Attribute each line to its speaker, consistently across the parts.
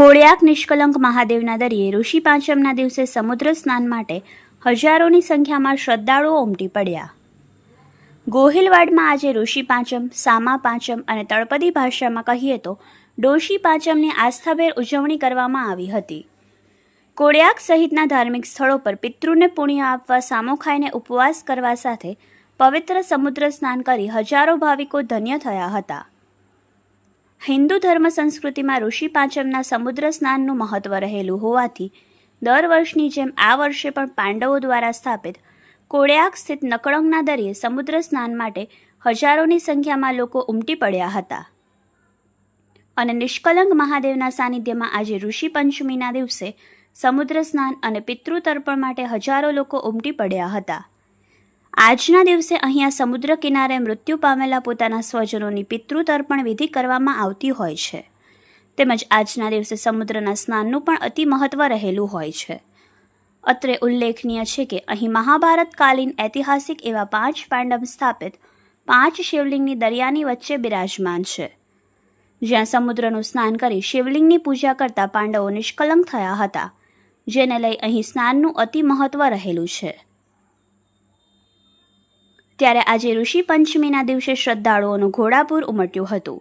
Speaker 1: કોળિયાક નિષ્કલંક મહાદેવના દરિયે ઋષિ પાંચમના દિવસે સમુદ્ર સ્નાન માટે હજારોની સંખ્યામાં શ્રદ્ધાળુઓ ઉમટી પડ્યા. ગોહિલવાડમાં આજે ઋષિ પાંચમ, સામા પાંચમ અને તળપદી ભાષામાં કહીએ તો ડોશી પાંચમની આસ્થાભેર ઉજવણી કરવામાં આવી હતી. કોળિયાક સહિતના ધાર્મિક સ્થળો પર પિતૃને પુણ્ય આપવા, સામો ખાઈને ઉપવાસ કરવા સાથે પવિત્ર સમુદ્ર સ્નાન કરી હજારો ભાવિકો ધન્ય થયા હતા. હિન્દુ ધર્મ સંસ્કૃતિમાં ઋષિ પાંચમના સમુદ્ર સ્નાનનું મહત્વ રહેલું હોવાથી, દર વર્ષની જેમ આ વર્ષે પણ પાંડવો દ્વારા સ્થાપિત કોળિયાક સ્થિત નકળંગના દરિયે સમુદ્ર સ્નાન માટે હજારોની સંખ્યામાં લોકો ઉમટી પડ્યા હતા. અને નિષ્કલંક મહાદેવના સાનિધ્યમાં આજે ઋષિ પંચમીના દિવસે સમુદ્ર સ્નાન અને પિતૃતર્પણ માટે હજારો લોકો ઉમટી પડ્યા હતા. આજના દિવસે અહીંયા સમુદ્ર કિનારે મૃત્યુ પામેલા પોતાના સ્વજનોની પિતૃતર્પણ વિધિ કરવામાં આવતી હોય છે. તેમજ આજના દિવસે સમુદ્રના સ્નાનનું પણ અતિ મહત્વ રહેલું હોય છે. અત્રે ઉલ્લેખનીય છે કે અહીં મહાભારતકાલીન ઐતિહાસિક એવા પાંચ પાંડવ સ્થાપિત પાંચ શિવલિંગની દરિયાની વચ્ચે બિરાજમાન છે. જ્યાં સમુદ્રનું સ્નાન કરી શિવલિંગની પૂજા કરતા પાંડવો નિષ્કલંક થયા હતા, જેને લઈ અહીં સ્નાનનું અતિ મહત્વ રહેલું છે. ત્યારે આજે ઋષિ પંચમીના દિવસે શ્રદ્ધાળુઓનું ઘોડાપુર ઉમટ્યું હતું.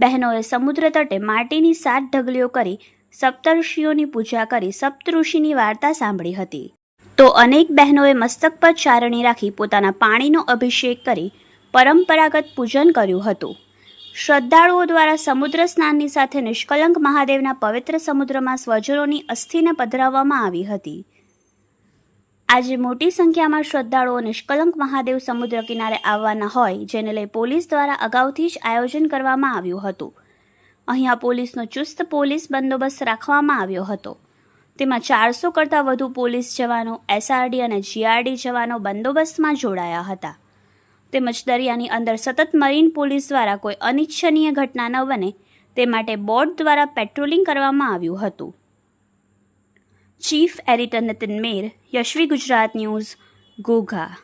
Speaker 1: બહેનોએ સમુદ્ર તટે માટીની સાત ઢગલીઓ કરી સપ્તર્ષિઓની પૂજા કરી સપ્તઋષિની વાર્તા સાંભળી હતી. તો અનેક બહેનોએ મસ્તક પર ચારણી રાખી પોતાના પાણીનો અભિષેક કરી પરંપરાગત પૂજન કર્યું હતું. શ્રદ્ધાળુઓ દ્વારા સમુદ્ર સ્નાનની સાથે નિષ્કલંક મહાદેવના પવિત્ર સમુદ્રમાં સ્વજનોની અસ્થિને પધરાવવામાં આવી હતી. આજે મોટી સંખ્યામાં શ્રદ્ધાળુઓ નિષ્કલંક મહાદેવ સમુદ્ર કિનારે આવવાના હોય, જેને લઈ પોલીસ દ્વારા અગાઉથી જ આયોજન કરવામાં આવ્યું હતું. અહીંયા પોલીસનો ચુસ્ત પોલીસ બંદોબસ્ત રાખવામાં આવ્યો હતો. તેમાં ચારસો કરતાં વધુ પોલીસ જવાનો એસઆરડી અને જીઆરડી જવાનો બંદોબસ્તમાં જોડાયા હતા. તેમજ દરિયાની અંદર સતત મરીન પોલીસ દ્વારા કોઈ અનિચ્છનીય ઘટના ન બને તે માટે બોટ દ્વારા પેટ્રોલિંગ કરવામાં આવ્યું હતું. Chief editor Nitin Mer Yashvi Gujarat news Ghogha